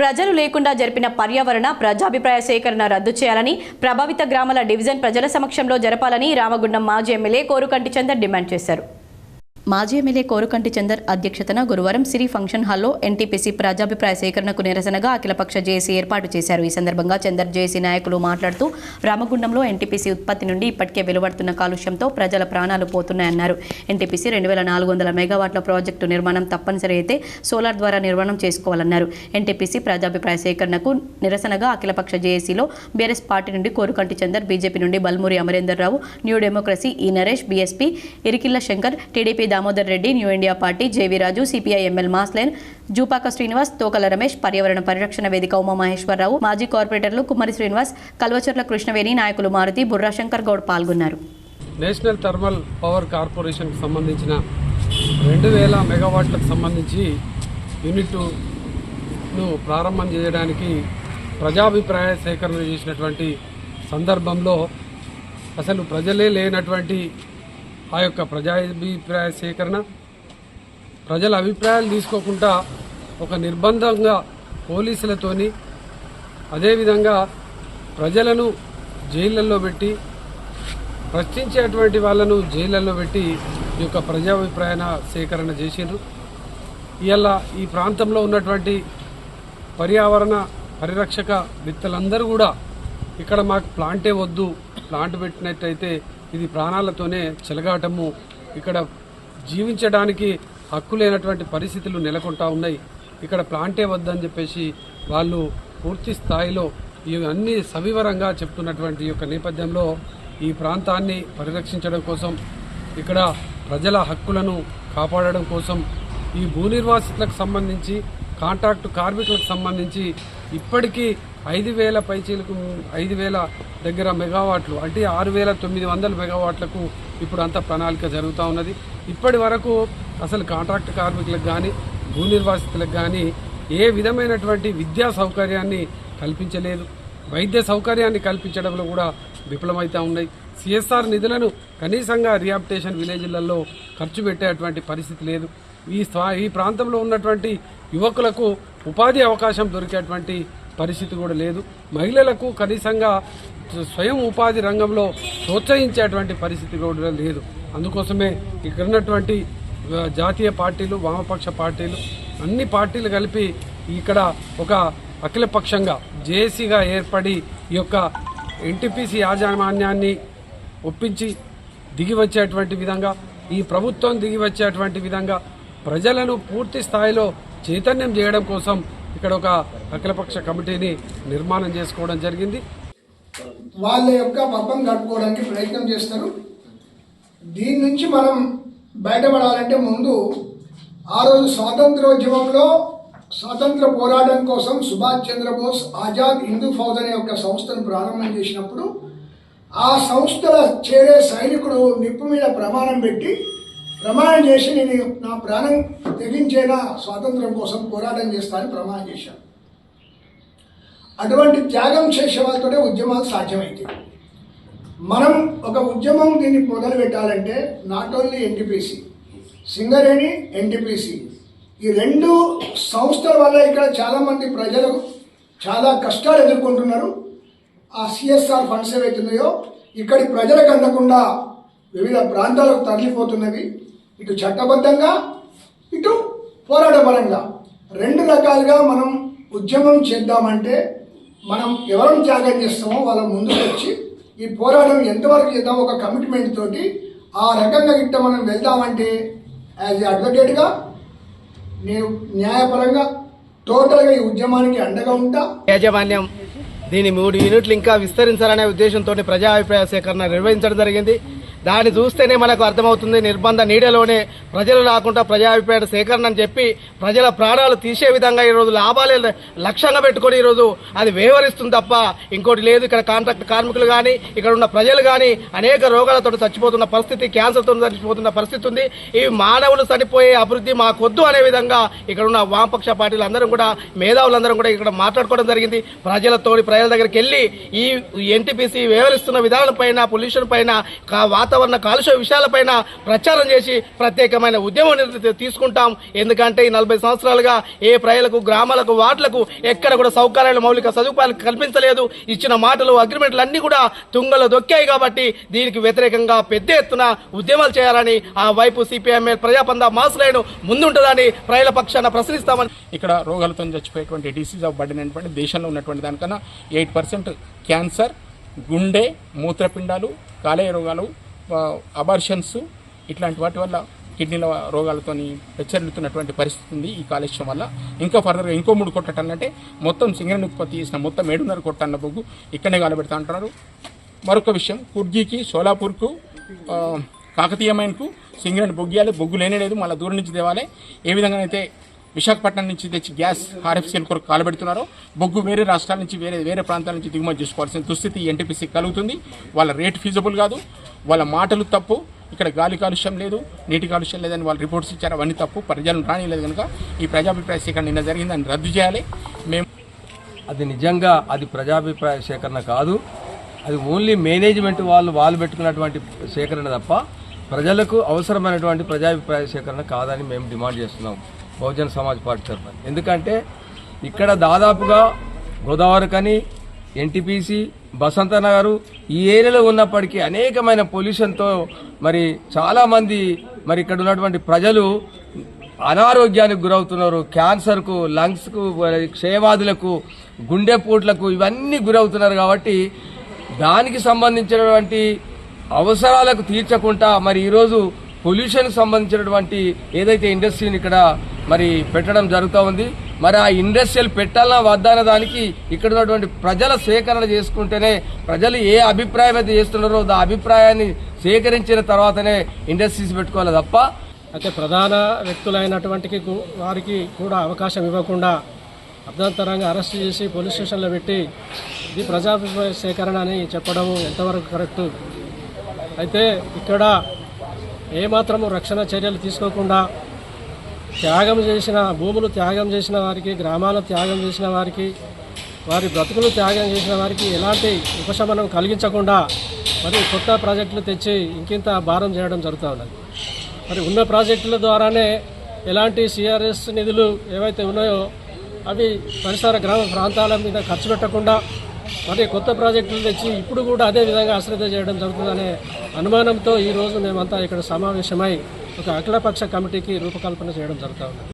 ప్రజలు లేకుండా జరిపిన పర్యావరణ ప్రజాభిప్రాయ సేకరణ రద్దు చేయాలని ప్రభావిత గ్రామాల డివిజన్ ప్రజల సమక్షంలో జరపాలని రామగుండం మాజీ ఎమ్మెల్యే కోరుకంటి చందర్ డిమాండ్ చేశారు. మాజీ ఎమ్మెల్యే కోరుకంటి చందర్ అధ్యక్షతన గురువారం సిరి ఫంక్షన్ హాల్లో ఎన్టీపీసీ ప్రజాభిప్రాయ సేకరణకు నిరసనగా అఖిలపక్ష జేఏసీ ఏర్పాటు చేశారు. ఈ సందర్భంగా చందర్ జేఏసీ నాయకులు మాట్లాడుతూ రామగుండంలో ఎన్టీపీసీ ఉత్పత్తి నుండి ఇప్పటికే వెలువడుతున్న కాలుష్యంతో ప్రజల ప్రాణాలు పోతున్నాయన్నారు. ఎన్టీపీసీ రెండు వేల నాలుగు వందల మెగావాట్ల ప్రాజెక్టు నిర్మాణం తప్పనిసరి అయితే సోలార్ ద్వారా నిర్మాణం చేసుకోవాలన్నారు. ఎన్టీపీసీ ప్రజాభిప్రాయ సేకరణకు నిరసనగా అఖిలపక్ష జేఏసీలో బీఆర్ఎస్ పార్టీ నుండి కోరుకంటి చందర్ బీజేపీ నుండి బల్మూరి అమరేందర్ రావు న్యూ డెమోక్రసీ ఈ Naresh BSP Irikilla Shankar TDP Damodar Reddy new India party JV Raju CPI ML mass line Jupaka Srinivas Tokala Ramesh పర్యావరణ పరిరక్షణ వేదిక ఉమామహేశ్వరరావు మాజీ కార్పొరేటర్లు కుమ్మరి శ్రీనివాస్ కల్వచర్ల కృష్ణవేణి నాయకులు మారుతి బుర్రాశంకర్ గౌడ్ పాల్గొన్నారు. నేషనల్ థర్మల్ పవర్ కార్పొరేషన్కి సంబంధించిన రెండు వేల మెగావాట్లకు సంబంధించి యూనిట్ను ప్రారంభం చేయడానికి ప్రజాభిప్రాయ సేకరణ చేసినటువంటి సందర్భంలో అసలు ప్రజలే లేనటువంటి ఆ యొక్క ప్రజాభిప్రాయ సేకరణ ప్రజల అభిప్రాయాలు తీసుకోకుండా ఒక నిర్బంధంగా పోలీసులతోని అదేవిధంగా ప్రజలను జైళ్ళల్లో పెట్టి ప్రశ్నించేటువంటి వాళ్ళను జైళ్ళల్లో పెట్టి ఈ యొక్క ప్రజాభిప్రాయ సేకరణ చేసిండ్రు. ఇవాళ ఈ ప్రాంతంలో ఉన్నటువంటి పర్యావరణ పరిరక్షక వ్యక్తులందరూ కూడా ఇక్కడ మాకు ప్లాంటే వద్దు ప్లాంట్ పెట్టినట్టయితే ఇది ప్రాణాలతోనే చెలగాటము. ఇక్కడ జీవించడానికి హక్కు లేనటువంటి పరిస్థితులు నెలకొంటా ఉన్నాయి. ఇక్కడ ప్లాంటే వద్దని చెప్పేసి వాళ్ళు పూర్తి స్థాయిలో ఈ అన్ని సవివరంగా చెప్తున్నటువంటి యొక్క నేపథ్యంలో ఈ ప్రాంతాన్ని పరిరక్షించడం కోసం ఇక్కడ ప్రజల హక్కులను కాపాడడం కోసం ఈ భూ నిర్వాసితులకు సంబంధించి కాంట్రాక్టు కార్మికులకు సంబంధించి ఇప్పటికీ ఐదు వేల పైచీలకు ఐదు వేల దగ్గర మెగావాట్లు అంటే ఆరు వేల తొమ్మిది వందల మెగావాట్లకు ఇప్పుడు అంత ప్రణాళిక జరుగుతూ ఉన్నది. ఇప్పటి వరకు అసలు కాంట్రాక్ట్ కార్మికులకు కానీ భూ నిర్వాసితులకు కానీ ఏ విధమైనటువంటి విద్యా సౌకర్యాన్ని కల్పించలేదు. వైద్య సౌకర్యాన్ని కల్పించడంలో కూడా విఫలమవుతూ ఉన్నాయి. సిఎస్ఆర్ నిధులను కనీసంగా రియాప్టేషన్ విలేజ్లలో ఖర్చు పెట్టేటువంటి పరిస్థితి లేదు. ఈ స్థా ఈ ప్రాంతంలో ఉన్నటువంటి యువకులకు ఉపాధి అవకాశం దొరికేటువంటి పరిస్థితి కూడా లేదు. మహిళలకు కనీసంగా స్వయం ఉపాధి రంగంలో ప్రోత్సహించేటువంటి పరిస్థితి కూడా లేదు. అందుకోసమే ఇక్కడ ఉన్నటువంటి జాతీయ పార్టీలు వామపక్ష పార్టీలు అన్ని పార్టీలు కలిపి ఇక్కడ ఒక అఖిలపక్షంగా జేఏసీగా ఏర్పడి ఈ యొక్క ఎన్టీపీసీ యాజమాన్యాన్ని ఒప్పించి దిగి వచ్చేటువంటి విధంగా ఈ ప్రభుత్వం దిగి వచ్చేటువంటి విధంగా ప్రజలను పూర్తి స్థాయిలో చైతన్యం చేయడం కోసం ఇక్కడ ఒక అఖిలపక్ష కమిటీని నిర్మాణం చేసుకోవడం జరిగింది. వాళ్ళ యొక్క పబ్బం గడుపుకోవడానికి ప్రయత్నం చేస్తారు. దీని నుంచి మనం బయటపడాలంటే ముందు ఆ రోజు స్వాతంత్రోద్యమంలో స్వాతంత్ర పోరాటం కోసం సుభాష్ చంద్రబోస్ ఆజాద్ హిందూ ఫౌజ్ అనే ఒక సంస్థను ప్రారంభం చేసినప్పుడు ఆ సంస్థల చేరే సైనికుడు నిప్పు మీద ప్రమాణం పెట్టి ప్రమాణం చేసి నేను నా ప్రాణం తెగించేలా స్వాతంత్రం కోసం పోరాటం చేస్తానని ప్రమాణం చేశాను. అటువంటి త్యాగం చేసే వాళ్ళతోనే ఉద్యమాలు సాధ్యమైతాయి. మనం ఒక ఉద్యమం దీన్ని మొదలు పెట్టాలంటే not only NTPC Singareni NTPC ఈ రెండు సంస్థల వల్ల ఇక్కడ చాలామంది ప్రజలు చాలా కష్టాలు ఎదుర్కొంటున్నారు. ఆ సిఎస్ఆర్ ఫండ్స్ ఏవైతున్నాయో ఇక్కడి ప్రజలకు అందకుండా వివిధ ప్రాంతాలకు తరలిపోతున్నవి. ఇటు చట్టబద్ధంగా ఇటు పోరాటపరంగా. రెండు రకాలుగా మనం ఉద్యమం చేద్దామంటే మనం ఎవరిని త్యాగం చేస్తామో వాళ్ళ ముందుకు వచ్చి ఈ పోరాటం ఎంతవరకు చేద్దాం ఒక కమిట్మెంట్ తోటి ఆ రకంగా ఇట్ట మనం వెళ్దామంటే యాజ్ ఏ అడ్వకేట్గా నేను న్యాయపరంగా టోటల్గా ఈ ఉద్యమానికి అండగా ఉంటా. యాజమాన్యం దీని మూడు యూనిట్లు ఇంకా విస్తరించాలనే ఉద్దేశంతో ప్రజా అభిప్రాయ సేకరణ నిర్వహించడం జరిగింది. దాన్ని చూస్తేనే మనకు అర్థమవుతుంది నిర్బంధ నీడలోనే ప్రజలు రాకుండా ప్రజాభిప్రాయ సేకరణ అని చెప్పి ప్రజల ప్రాణాలు తీసే విధంగా ఈరోజు లాభాలే లక్ష్యంగా పెట్టుకొని ఈరోజు అది వ్యవహరిస్తుంది తప్ప ఇంకోటి లేదు. ఇక్కడ కాంట్రాక్ట్ కార్మికులు కానీ ఇక్కడ ఉన్న ప్రజలు కానీ అనేక రోగాలతో చచ్చిపోతున్న పరిస్థితి క్యాన్సర్తో చచ్చిపోతున్న పరిస్థితి ఉంది. ఈ మానవులు చనిపోయే అభివృద్ధి మాకొద్దు అనే విధంగా ఇక్కడ ఉన్న వామపక్ష పార్టీలు అందరం కూడా మేధావులందరం కూడా ఇక్కడ మాట్లాడుకోవడం జరిగింది. ప్రజలతో ప్రజల దగ్గరికి వెళ్ళి ఈ ఎన్టీపీసీ వ్యవహరిస్తున్న విధానం పైన పొల్యూషన్ పైన వాతావరణం వాతావరణ వాతావరణ కాలుష్య విషయాలపైన ప్రచారం చేసి ప్రత్యేకమైన ఉద్యమం తీసుకుంటాం. ఎందుకంటే ఈ నలభై సంవత్సరాలుగా ఏ ప్రజలకు గ్రామాలకు వార్డులకు ఎక్కడ కూడా సౌకర్యాలు మౌలిక సదుపాయాలు కల్పించలేదు. ఇచ్చిన మాటలు అగ్రిమెంట్లు అన్ని కూడా తుంగలో దొక్కాయి కాబట్టి దీనికి వ్యతిరేకంగా పెద్ద ఎత్తున ఉద్యమాలు చేయాలని ఆ వైపు సిపిఎంఎల్ ప్రజాపంద మాసులైన ముందుంటుందని ప్రజల పక్షాన ప్రశ్నిస్తామని ఇక్కడ రోగాలతో చచ్చిపోయేటువంటి డిసీజ్ ఆఫ్ బర్డెన్ అనేటువంటి దేశంలో ఉన్నటువంటి దానికన్నా ఎయిట్ పర్సెంట్ క్యాన్సర్ గుండె మూత్రపిండాలు కాలేయ రోగాలు అబార్షన్స్ ఇట్లాంటి వాటి వల్ల కిడ్నీల రోగాలతోని హెచ్చరిల్లుతున్నటువంటి పరిస్థితి ఉంది ఈ కాలుష్యం వల్ల. ఇంకా ఫర్దర్గా ఇంకో మూడు కోట్ల టన్ను అంటే మొత్తం సింగరేణి ఉత్పత్తి చేసిన మొత్తం ఏడున్నర కోట్ల టన్నుల బొగ్గు ఇక్కడనే కాలబెడతా అంటున్నారు. మరొక విషయం కుర్జీకి సోలాపూర్కు కాకతీయమైనకు సింగరేణి బొగ్గియాలి బొగ్గు లేనే లేదు మళ్ళీ దూరం నుంచి తేవాలి. ఏ విధంగానైతే విశాఖపట్నం నుంచి తెచ్చి గ్యాస్ ఆర్ఎఫ్సీఎల్ కొరకు కాలబెడుతున్నారు. బొగ్గు వేరే రాష్ట్రాల నుంచి వేరే వేరే ప్రాంతాల నుంచి దిగుమతి చేసుకోవాల్సిన దుస్థితి ఎన్టీపీసీ కలుగుతుంది. వాళ్ళ రేట్ ఫీజబుల్ కాదు. వాళ్ళ మాటలు తప్పు. ఇక్కడ గాలి కాలుష్యం లేదు నీటి కాలుష్యం లేదని వాళ్ళు రిపోర్ట్స్ ఇచ్చారు. అవన్నీ తప్పు. ప్రజలను రానిలేదు కనుక ఈ ప్రజాభిప్రాయ సేకరణ నిన్న జరిగింది దాన్ని రద్దు చేయాలి. మేము అది నిజంగా అది ప్రజాభిప్రాయ సేకరణ కాదు. అది ఓన్లీ మేనేజ్మెంట్ వాళ్ళు వాళ్ళు పెట్టుకున్నటువంటి సేకరణ తప్ప ప్రజలకు అవసరమైనటువంటి ప్రజాభిప్రాయ సేకరణ కాదని మేము డిమాండ్ చేస్తున్నాం. బహుజన్ సమాజ్ పార్టీ తరఫున. ఎందుకంటే ఇక్కడ దాదాపుగా గోదావరి కని ఎన్టీపీసీ బసంత నగరు ఈ ఏరియాలో ఉన్నప్పటికీ అనేకమైన పొల్యూషన్తో మరి చాలామంది మరి ఇక్కడ ఉన్నటువంటి ప్రజలు అనారోగ్యానికి గురవుతున్నారు క్యాన్సర్కు లంగ్స్కు మరి క్షయవాదులకు గుండెపోట్లకు ఇవన్నీ గురవుతున్నారు కాబట్టి దానికి సంబంధించినటువంటి అవసరాలకు తీర్చకుండా మరి ఈరోజు పొల్యూషన్కి సంబంధించినటువంటి ఏదైతే ఇండస్ట్రీని ఇక్కడ మరి పెట్టడం జరుగుతూ ఉంది. మరి ఆ ఇండస్ట్రియల్ పెట్టాలన్నా వద్దన్న దానికి ఇక్కడ ఉన్నటువంటి ప్రజల సేకరణ చేసుకుంటేనే ప్రజలు ఏ అభిప్రాయం అయితే చేస్తున్నారో ఆ అభిప్రాయాన్ని సేకరించిన తర్వాతనే ఇండస్ట్రీస్ పెట్టుకోవాలి తప్ప. అయితే ప్రధాన వ్యక్తులైనటువంటి వారికి కూడా అవకాశం ఇవ్వకుండా అర్ధంతరంగా అరెస్ట్ చేసి పోలీస్ స్టేషన్లో పెట్టి ఇది ప్రజాభిప్రాయ సేకరణ అని చెప్పడం ఎంతవరకు కరెక్ట్? అయితే ఇక్కడ ఏమాత్రము రక్షణ చర్యలు తీసుకోకుండా త్యాగం చేసిన భూములు త్యాగం చేసిన వారికి గ్రామాలు త్యాగం చేసిన వారికి వారి బ్రతుకులు త్యాగం చేసిన వారికి ఎలాంటి ఉపశమనం కలిగించకుండా మరి కొత్త ప్రాజెక్టులు తెచ్చి ఇంకింత భారం చేయడం జరుగుతూ ఉన్నది. మరి ఉన్న ప్రాజెక్టుల ద్వారానే ఎలాంటి సిఆర్ఎస్ నిధులు ఏవైతే ఉన్నాయో అవి పరిసర గ్రామ ప్రాంతాల మీద ఖర్చు పెట్టకుండా మరి కొత్త ప్రాజెక్టులు తెచ్చి ఇప్పుడు కూడా అదే విధంగా అశ్రద్ధ చేయడం జరుగుతుందనే అనుమానంతో ఈరోజు మేమంతా ఇక్కడ సమావేశమై ఒక అఖిలపక్ష కమిటీకి రూపకల్పన చేయడం జరుగుతూ ఉంది